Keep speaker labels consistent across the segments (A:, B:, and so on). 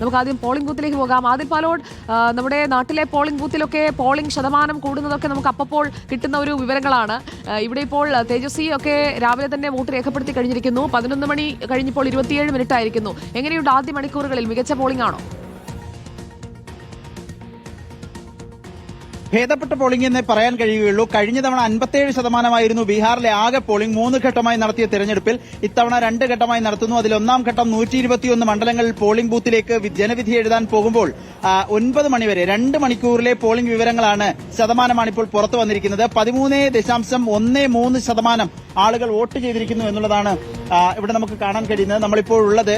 A: നമുക്ക് ആദ്യം പോളിംഗ് ബൂത്തിലേക്ക് പോകാം. ആദ്യം പാലോട് നമ്മുടെ നാട്ടിലെ പോളിംഗ് ബൂത്തിലൊക്കെ പോളിംഗ് ശതമാനം കൂടുന്നതൊക്കെ നമുക്ക് അപ്പോൾ കിട്ടുന്ന ഒരു വിവരങ്ങളാണ്. ഇവിടെ ഇപ്പോൾ തേജസ്വി ഒക്കെ രാവിലെ തന്നെ വോട്ട് രേഖപ്പെടുത്തി കഴിഞ്ഞിരിക്കുന്നു. പതിനൊന്ന് മണി കഴിഞ്ഞപ്പോൾ ഇരുപത്തിയേഴ് മിനിറ്റ് ആയിരിക്കുന്നു. എങ്ങനെയുണ്ട് ആദ്യ മണിക്കൂറുകളിൽ മികച്ച പോളിംഗ് ആണോ?
B: ഭേദപ്പെട്ട പോളിംഗ് എന്നേ പറയാൻ കഴിയുകയുള്ളൂ. കഴിഞ്ഞ തവണ അൻപത്തേഴ് ശതമാനമായിരുന്നു ബീഹാറിലെ ആകെ പോളിംഗ് മൂന്ന് ഘട്ടമായി നടത്തിയ തെരഞ്ഞെടുപ്പിൽ. ഇത്തവണ രണ്ട് ഘട്ടമായി നടത്തുന്നു. അതിൽ ഒന്നാം ഘട്ടം നൂറ്റി ഇരുപത്തിയൊന്ന് മണ്ഡലങ്ങളിൽ പോളിംഗ് ബൂത്തിലേക്ക് ജനവിധി എഴുതാൻ പോകുമ്പോൾ ഒൻപത് മണിവരെ രണ്ട് മണിക്കൂറിലെ പോളിംഗ് വിവരങ്ങളാണ് ശതമാനമാണ് ഇപ്പോൾ പുറത്തു വന്നിരിക്കുന്നത്. പതിമൂന്ന് ദശാംശം ഒന്ന് മൂന്ന് ശതമാനം ആളുകൾ വോട്ട് ചെയ്തിരിക്കുന്നു എന്നുള്ളതാണ് ഇവിടെ നമുക്ക് കാണാൻ കഴിയുന്നത്. നമ്മളിപ്പോൾ ഉള്ളത്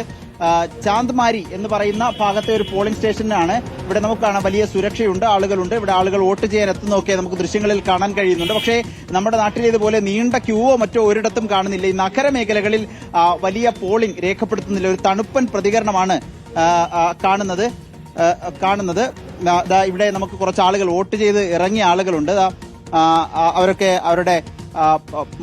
B: ചാന്ദ്മാരി എന്ന് പറയുന്ന ഭാഗത്തെ ഒരു പോളിംഗ് സ്റ്റേഷനാണ് ഇവിടെ നമുക്ക് കാണാം വലിയ സുരക്ഷയുണ്ട് ആളുകളുണ്ട്. ഇവിടെ ആളുകൾ വോട്ട് ചെയ്യാൻ എത്തുന്നൊക്കെ നമുക്ക് ദൃശ്യങ്ങളിൽ കാണാൻ കഴിയുന്നുണ്ട്. പക്ഷേ നമ്മുടെ നാട്ടിലേതുപോലെ നീണ്ട ക്യൂവോ മറ്റോ ഒരിടത്തും കാണുന്നില്ല. ഈ നഗരമേഖലകളിൽ മേഖലകളിൽ വലിയ പോളിംഗ് രേഖപ്പെടുത്തുന്നില്ല. ഒരു തണുപ്പൻ പ്രതികരണമാണ് കാണുന്നത് കാണുന്നത്. ഇവിടെ നമുക്ക് കുറച്ച് ആളുകൾ വോട്ട് ചെയ്ത് ഇറങ്ങിയ ആളുകളുണ്ട്. അവരൊക്കെ അവരുടെ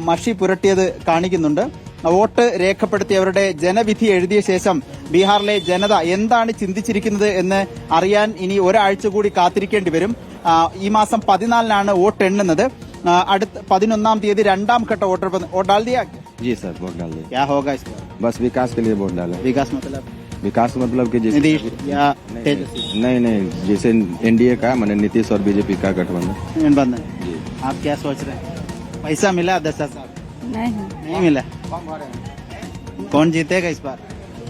B: മഷി പുരട്ടിയത് കാണിക്കുന്നുണ്ട്. വോട്ട് രേഖപ്പെടുത്തി അവരുടെ ജനവിധി എഴുതിയ ശേഷം ബീഹാറിലെ ജനത എന്താണ് ചിന്തിച്ചിരിക്കുന്നത് എന്ന് അറിയാൻ ഇനി ഒരാഴ്ച കൂടി കാത്തിരിക്കേണ്ടി വരും ആ, ഈ മാസം പതിനാലിനാണ് വോട്ട് എണ്ണുന്നത് ആ, അടുത്ത പതിനൊന്നാം തീയതി രണ്ടാം ഘട്ട വോട്ടെടുപ്പ് വോട്ട് डाल दिया
C: जी सर वोट डाल दिए
B: क्या होगा इस बार
C: बस विकास के लिए वोट डाले
B: विकास मतलब
C: विकास मतलब कि जैसे
B: नीतीश या तेजस्वी
C: नहीं नहीं जैसे एनडीए का मैंने नीतीश और बीजेपी का गठबंधन
B: गठबंधन
C: जी
B: आप क्या सोच रहे हैं पैसा मिला दस हजार
D: नहीं
B: नहीं मिला कौन जीतेगा इस बार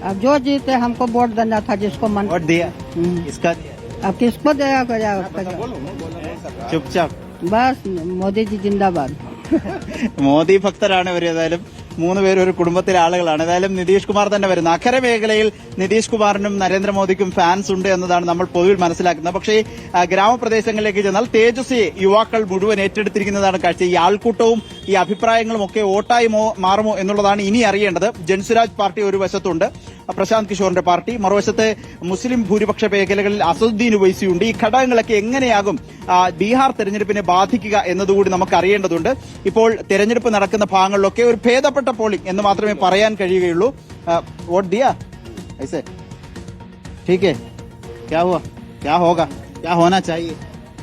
D: अब जो जीते हमको वोट देना था जिसको मन
B: वोट दिया
D: हम्म।
B: किसका दिया
D: अब किसको देगा करेगा उसका जो-
B: चुपचाप
D: बस मोदी जी जिंदाबाद
B: മോദി ഭക്തരാണ് ഇവർ ഏതായാലും മൂന്ന് പേരും ഒരു കുടുംബത്തിലെ ആളുകളാണ്. ഏതായാലും നിതീഷ് കുമാർ തന്നെ വരുന്നു. അക്കര മേഖലയിൽ നിതീഷ് കുമാറിനും നരേന്ദ്രമോദിക്കും ഫാൻസ് ഉണ്ട് എന്നതാണ് നമ്മൾ പൊതുവിൽ മനസ്സിലാക്കുന്നത്. പക്ഷേ ഗ്രാമപ്രദേശങ്ങളിലേക്ക് ചെന്നാൽ തേജസ്വി യുവാക്കൾ മുഴുവൻ ഏറ്റെടുത്തിരിക്കുന്നതാണ് കാഴ്ച. ഈ ആൾക്കൂട്ടവും ഈ അഭിപ്രായങ്ങളും ഒക്കെ വോട്ടായി മാറുമോ എന്നുള്ളതാണ് ഇനി അറിയേണ്ടത്. ജൻസുരാജ് പാർട്ടി ഒരു വശത്തുണ്ട്. പ്രശാന്ത് കിഷോറിന്റെ പാർട്ടി മറുവശത്ത് മുസ്ലിം ഭൂരിപക്ഷ മേഖലകളിൽ അസദുദ്ദീൻ ഉവൈസിയുണ്ട് ഈ ഘടകങ്ങളൊക്കെ എങ്ങനെയാകും ആ, ബീഹാർ തെരഞ്ഞെടുപ്പിനെ ബാധിക്കുക എന്നതുകൂടി നമുക്ക് അറിയേണ്ടതുണ്ട് ഇപ്പോൾ തെരഞ്ഞെടുപ്പ് നടക്കുന്ന ഭാഗങ്ങളിലൊക്കെ ഒരു ഭേദപ്പെട്ട പോളിംഗ് എന്ന് മാത്രമേ പറയാൻ കഴിയുകയുള്ളൂ ആ, വോട്ട് ദിയ ऐसे ठीक है क्या हुआ क्या होगा क्या होना चाहिए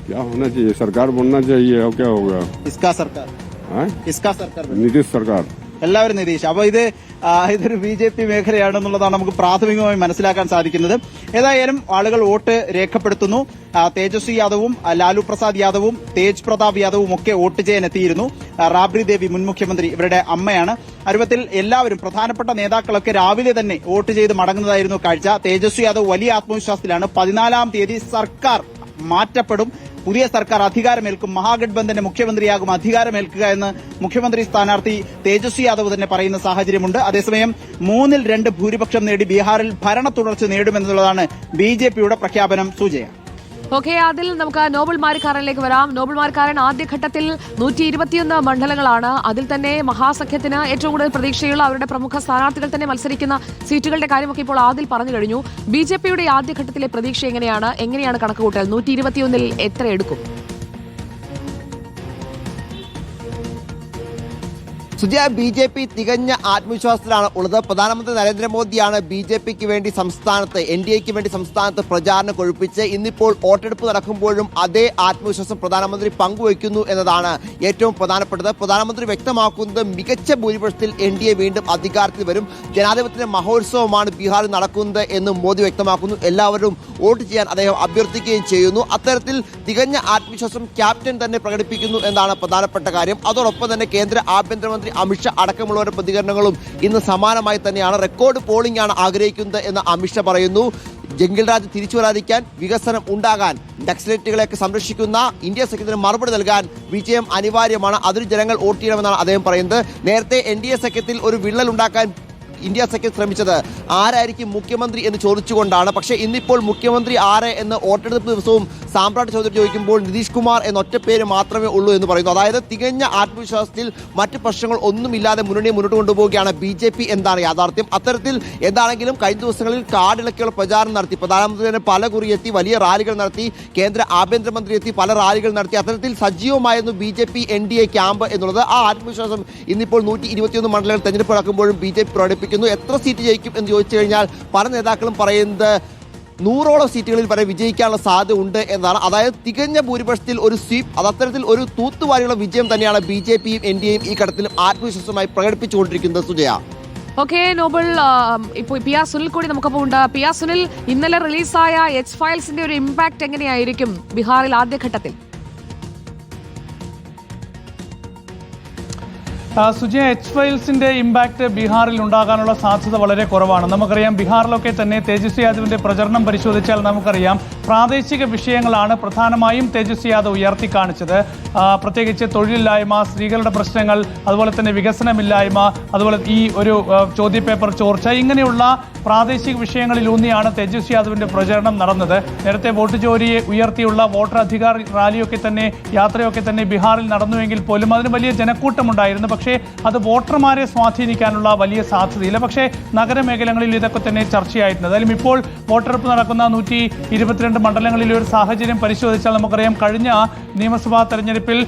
E: क्या होना चाहिए सरकार बनना चाहिए और क्या होगा
B: इसका सरकार
E: हाँ?
B: इसका सरकार बने।
E: नीतीश सरकार
B: എല്ലാവരും നിതീഷ് അപ്പോൾ ഇത് ഇതൊരു ബി ജെ പി മേഖലയാണെന്നുള്ളതാണ് നമുക്ക് പ്രാഥമികമായി മനസ്സിലാക്കാൻ സാധിക്കുന്നത്. ഏതായാലും ആളുകൾ വോട്ട് രേഖപ്പെടുത്തുന്നു. തേജസ്വി യാദവും ലാലു പ്രസാദ് യാദവും തേജ് പ്രതാപ് യാദവും ഒക്കെ വോട്ട് ചെയ്യാൻ എത്തിയിരുന്നു. റാബ്രി ദേവി മുൻ മുഖ്യമന്ത്രി ഇവരുടെ അമ്മയാണ്. അരുവത്തിൽ എല്ലാവരും പ്രധാനപ്പെട്ട നേതാക്കളൊക്കെ രാവിലെ തന്നെ വോട്ട് ചെയ്ത് മടങ്ങുന്നതായിരുന്നു കാഴ്ച. തേജസ്വി യാദവ് വലിയ ആത്മവിശ്വാസത്തിലാണ്. പതിനാലാം തീയതി സർക്കാർ മാറ്റപ്പെടും. പുതിയ സർക്കാർ അധികാരമേൽക്കും മഹാഗഡ്ബന്ധന്റെ മുഖ്യമന്ത്രിയാകും അധികാരമേൽക്കുക എന്ന് മുഖ്യമന്ത്രി സ്ഥാനാർത്ഥി തേജസ്വി യാദവ് തന്നെ പറയുന്ന സാഹചര്യമുണ്ട്. അതേസമയം മൂന്നിൽ രണ്ട് ഭൂരിപക്ഷം നേടി ബീഹാറിൽ ഭരണ തുടർച്ച നേടുമെന്നുള്ളതാണ് ബി പ്രഖ്യാപനം. സൂചയ
A: ഓക്കെ അതിൽ നമുക്ക് നോബൽ മാരിക്കാരനിലേക്ക് വരാം. നോബൽ മാരിക്കാരൻ ആദ്യഘട്ടത്തിൽ നൂറ്റി ഇരുപത്തിയൊന്ന് മണ്ഡലങ്ങളാണ്. അതിൽ തന്നെ മഹാസഖ്യത്തിന് ഏറ്റവും കൂടുതൽ പ്രതീക്ഷയുള്ള അവരുടെ പ്രമുഖ സ്ഥാനാർത്ഥികൾ തന്നെ മത്സരിക്കുന്ന സീറ്റുകളുടെ കാര്യമൊക്കെ ഇപ്പോൾ ആദിൽ പറഞ്ഞു കഴിഞ്ഞു. ബി ജെ പിയുടെ ആദ്യഘട്ടത്തിലെ പ്രതീക്ഷ എങ്ങനെയാണ്? എങ്ങനെയാണ് കണക്കുകൂട്ടൽ? നൂറ്റി ഇരുപത്തിയൊന്നിൽ എത്ര എടുക്കും?
F: സുജയ ബി ജെ പി തികഞ്ഞ ആത്മവിശ്വാസത്തിലാണ് ഉള്ളത്. പ്രധാനമന്ത്രി നരേന്ദ്രമോദിയാണ് ബി ജെ പിക്ക് വേണ്ടി സംസ്ഥാനത്ത് എൻ ഡി എക്ക് വേണ്ടി സംസ്ഥാനത്ത് പ്രചാരണം കൊഴുപ്പിച്ച് ഇന്നിപ്പോൾ വോട്ടെടുപ്പ് നടക്കുമ്പോഴും അതേ ആത്മവിശ്വാസം പ്രധാനമന്ത്രി പങ്കുവയ്ക്കുന്നു എന്നതാണ് ഏറ്റവും പ്രധാനപ്പെട്ടത്. പ്രധാനമന്ത്രി വ്യക്തമാക്കുന്നത് മികച്ച ഭൂരിപക്ഷത്തിൽ എൻ ഡി എ വീണ്ടും അധികാരത്തിൽ വരും. ജനാധിപത്യ മഹോത്സവമാണ് ബീഹാറിൽ നടക്കുന്നത് എന്ന് മോദി വ്യക്തമാക്കുന്നു. എല്ലാവരും വോട്ട് ചെയ്യാൻ അദ്ദേഹം അഭ്യർത്ഥിക്കുകയും ചെയ്യുന്നു. അത്തരത്തിൽ തികഞ്ഞ ആത്മവിശ്വാസം ക്യാപ്റ്റൻ തന്നെ പ്രകടിപ്പിക്കുന്നു എന്നാണ് പ്രധാനപ്പെട്ട കാര്യം. അതോടൊപ്പം തന്നെ കേന്ദ്ര ആഭ്യന്തരമന്ത്രി അമിത്ഷാ അടക്കമുള്ളവരുടെ പ്രതികരണങ്ങളും ഇന്ന് സമാനമായി തന്നെയാണ്. റെക്കോർഡ് പോളിംഗ് ആണ് ആഗ്രഹിക്കുന്നത് എന്ന് അമിത്ഷാ പറയുന്നു. ജംഗിൾ രാജ് തിരിച്ചു വരാതിരിക്കാൻ വികസനം ഉണ്ടാകാൻ നക്സലേറ്റുകളെയൊക്കെ സംരക്ഷിക്കുന്ന ഇന്ത്യ സഖ്യത്തിന് മറുപടി നൽകാൻ വിജയം അനിവാര്യമാണ്. അതിന് ജനങ്ങൾ വോട്ട് ചെയ്യണമെന്നാണ് അദ്ദേഹം പറയുന്നത്. നേരത്തെ എൻ ഡി എ സഖ്യത്തിൽ ഒരു വിള്ളൽ ഉണ്ടാക്കാൻ ഇന്ത്യ സഖ്യം ശ്രമിച്ചത് ആരായിരിക്കും മുഖ്യമന്ത്രി എന്ന് ചോദിച്ചുകൊണ്ടാണ്. പക്ഷേ ഇന്നിപ്പോൾ മുഖ്യമന്ത്രി ആരെ എന്ന് വോട്ടെടുപ്പ് ദിവസവും സാമ്രാട്ട് ചൗധരി ചോദിക്കുമ്പോൾ നിതീഷ് കുമാർ എന്ന ഒറ്റ പേര് മാത്രമേ ഉള്ളൂ എന്ന് പറയുന്നു. അതായത് തികഞ്ഞ ആത്മവിശ്വാസത്തിൽ മറ്റ് പ്രശ്നങ്ങൾ ഒന്നുമില്ലാതെ മുന്നണി മുന്നോട്ട് കൊണ്ടുപോവുകയാണ് ബി ജെ പി എന്താണ് യാഥാർത്ഥ്യം. അത്തരത്തിൽ എന്താണെങ്കിലും കഴിഞ്ഞ ദിവസങ്ങളിൽ കാടിളക്കിയുള്ള പ്രചാരണം നടത്തി പ്രധാനമന്ത്രി തന്നെ പല കുറി എത്തി വലിയ റാലികൾ നടത്തി കേന്ദ്ര ആഭ്യന്തരമന്ത്രി എത്തി പല റാലികൾ നടത്തി. അത്തരത്തിൽ സജീവമായിരുന്നു B J P N D A camp എന്നുള്ളത്. ആ ആത്മവിശ്വാസം ഇന്നിപ്പോൾ നൂറ്റി ഇരുപത്തിയൊന്ന് മണ്ഡലങ്ങൾ തെരഞ്ഞെടുപ്പ് നടക്കുമ്പോഴും ബി ജെ പി പ്രകടിപ്പിക്കുന്നു. എത്ര സീറ്റ് ജയിക്കും എന്ന് ചോദിച്ചു കഴിഞ്ഞാൽ പല നേതാക്കളും പറയുന്നത് നൂറോളം സീറ്റുകളിൽ വരെ വിജയിക്കാനുള്ള സാധ്യത ഉണ്ട് എന്നാണ്. അതായത് തികഞ്ഞ ഭൂരിപക്ഷത്തിൽ ഒരു സ്വീപ് അതത്തരത്തിൽ ഒരു തൂത്തുവാരിയുള്ള വിജയം തന്നെയാണ് ബി ജെ പിയും എൻ ഡി എയും ഈ ഘട്ടത്തിൽ ആത്മവിശ്വാസമായി പ്രകടിപ്പിച്ചുകൊണ്ടിരിക്കുന്നത്. സുജയ.
A: ഓക്കെ നോബിൾ ഇപ്പോൾ പി ആർ സുനിൽ കൂടി നമുക്കപ്പോൾ ഉണ്ട്. പി ആർ സുനിൽ ഇന്നലെ റിലീസായ എച്ച് ഫയൽസിന്റെ ഒരു ഇമ്പാക്ട് എങ്ങനെയായിരിക്കും ബീഹാറിൽ ആദ്യഘട്ടത്തിൽ?
G: സുജയ എച്ച് ഫയൽസിന്റെ ഇമ്പാക്ട് ബീഹാറിൽ ഉണ്ടാകാനുള്ള സാധ്യത വളരെ കുറവാണ്. നമുക്കറിയാം ബീഹാറിലൊക്കെ തന്നെ തേജസ്വി യാദവിന്റെ പ്രചരണം പരിശോധിച്ചാൽ നമുക്കറിയാം പ്രാദേശിക വിഷയങ്ങളാണ് പ്രധാനമായും തേജസ്വി യാദവ് ഉയർത്തി കാണിച്ചത് പ്രത്യേകിച്ച് തൊഴിലില്ലായ്മ സ്ത്രീകളുടെ പ്രശ്നങ്ങൾ അതുപോലെ തന്നെ വികസനമില്ലായ്മ അതുപോലെ ഈ ഒരു ചോദ്യപേപ്പർ ചോർച്ച ഇങ്ങനെയുള്ള പ്രാദേശിക വിഷയങ്ങളിലൂന്നിയാണ് തേജസ്വി യാദവിന്റെ പ്രചരണം നടന്നത്. നേരത്തെ വോട്ട് ജോലിയെ ഉയർത്തിയുള്ള വോട്ടർ അധികാർ റാലിയൊക്കെ തന്നെ യാത്രയൊക്കെ തന്നെ ബീഹാറിൽ നടന്നുവെങ്കിൽ പോലും അതിന് വലിയ ജനക്കൂട്ടമുണ്ടായിരുന്നു. പക്ഷേ അത് വോട്ടർമാരെ സ്വാധീനിക്കാനുള്ള വലിയ സാധ്യതയില്ല. പക്ഷേ നഗരമേഖലകളിൽ ഇതൊക്കെ തന്നെ ചർച്ചയായിട്ടുണ്ട്. അതായാലും ഇപ്പോൾ വോട്ടെടുപ്പ് നടക്കുന്ന നൂറ്റി ഇരുപത്തിരണ്ട് മണ്ഡലങ്ങളിലെ ഒരു സാഹചര്യം പരിശോധിച്ചാൽ നമുക്കറിയാം കഴിഞ്ഞ നിയമസഭാ തെരഞ്ഞെടുപ്പിൽ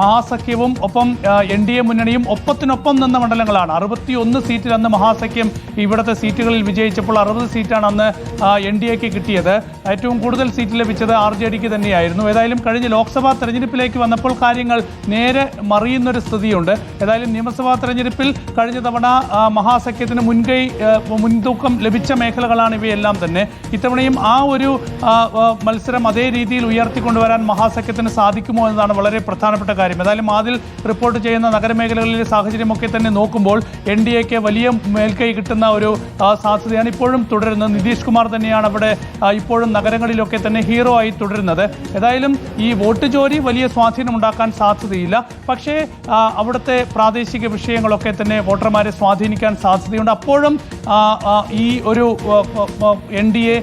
G: മഹാസഖ്യവും ഒപ്പം എൻ ഡി എ മുന്നണിയും ഒപ്പത്തിനൊപ്പം നിന്ന മണ്ഡലങ്ങളാണ്. അറുപത്തി ഒന്ന് സീറ്റിൽ അന്ന് മഹാസഖ്യം ഇവിടുത്തെ സീറ്റുകളിൽ വിജയിച്ചപ്പോൾ അറുപത് സീറ്റാണ് അന്ന് എൻ ഡി എക്ക് കിട്ടിയത്. ഏറ്റവും കൂടുതൽ സീറ്റ് ലഭിച്ചത് ആർ ജെ ഡിക്ക് തന്നെയായിരുന്നു. ഏതായാലും കഴിഞ്ഞ ലോക്സഭാ തെരഞ്ഞെടുപ്പിലേക്ക് വന്നപ്പോൾ കാര്യങ്ങൾ നേരെ മറിയുന്നൊരു സ്ഥിതിയുണ്ട്. ഏതായാലും നിയമസഭാ തെരഞ്ഞെടുപ്പിൽ കഴിഞ്ഞ തവണ മഹാസഖ്യത്തിന് മുൻകൈ മുൻതൂക്കം ലഭിച്ച മേഖലകളാണ് ഇവയെല്ലാം തന്നെ. ഇത്തവണയും ആ ഒരു മത്സരം അതേ രീതിയിൽ ഉയർത്തിക്കൊണ്ടുവരാൻ മഹാസഖ്യത്തിന് സാധിക്കുമോ എന്നതാണ് വളരെ പ്രധാനപ്പെട്ട കാര്യം. ഏതായാലും അതിൽ റിപ്പോർട്ട് ചെയ്യുന്ന നഗരമേഖലകളിലെ സാഹചര്യമൊക്കെ തന്നെ നോക്കുമ്പോൾ എൻ ഡി എക്ക് വലിയ മേൽക്കൈ കിട്ടുന്ന ഒരു സാധ്യതയാണ് ഇപ്പോഴും തുടരുന്നത്. നിതീഷ് കുമാർ തന്നെയാണ് അവിടെ ഇപ്പോഴും നഗരങ്ങളിലൊക്കെ തന്നെ ഹീറോ ആയി തുടരുന്നത്. ഏതായാലും ഈ വോട്ട് ജോലി വലിയ സ്വാധീനം ഉണ്ടാക്കാൻ സാധ്യതയില്ല. പക്ഷേ ആ, അവിടുത്തെ പ്രാദേശിക വിഷയങ്ങളൊക്കെ തന്നെ വോട്ടർമാരെ സ്വാധീനിക്കാൻ സാധ്യതയുണ്ട്. അപ്പോഴും ഈ ഒരു എൻ ഡി എ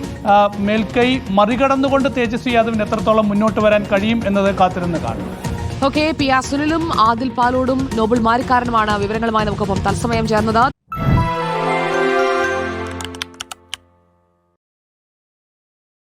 G: മേൽക്കൈ മറികടന്നുകൊണ്ട് തേജസ്വി യാദവിന് എത്രത്തോളം മുന്നോട്ട് വരാൻ കഴിയും എന്നത് കാത്തിരുന്ന് കാണും.
A: ഓക്കെ പി സുനിലും ആദിൽ പാലോടും നോബിൾ മാരിക്കാരനുമാണ് വിവരങ്ങളുമായി നമുക്കൊപ്പം തത്സമയം ചേർന്നത്.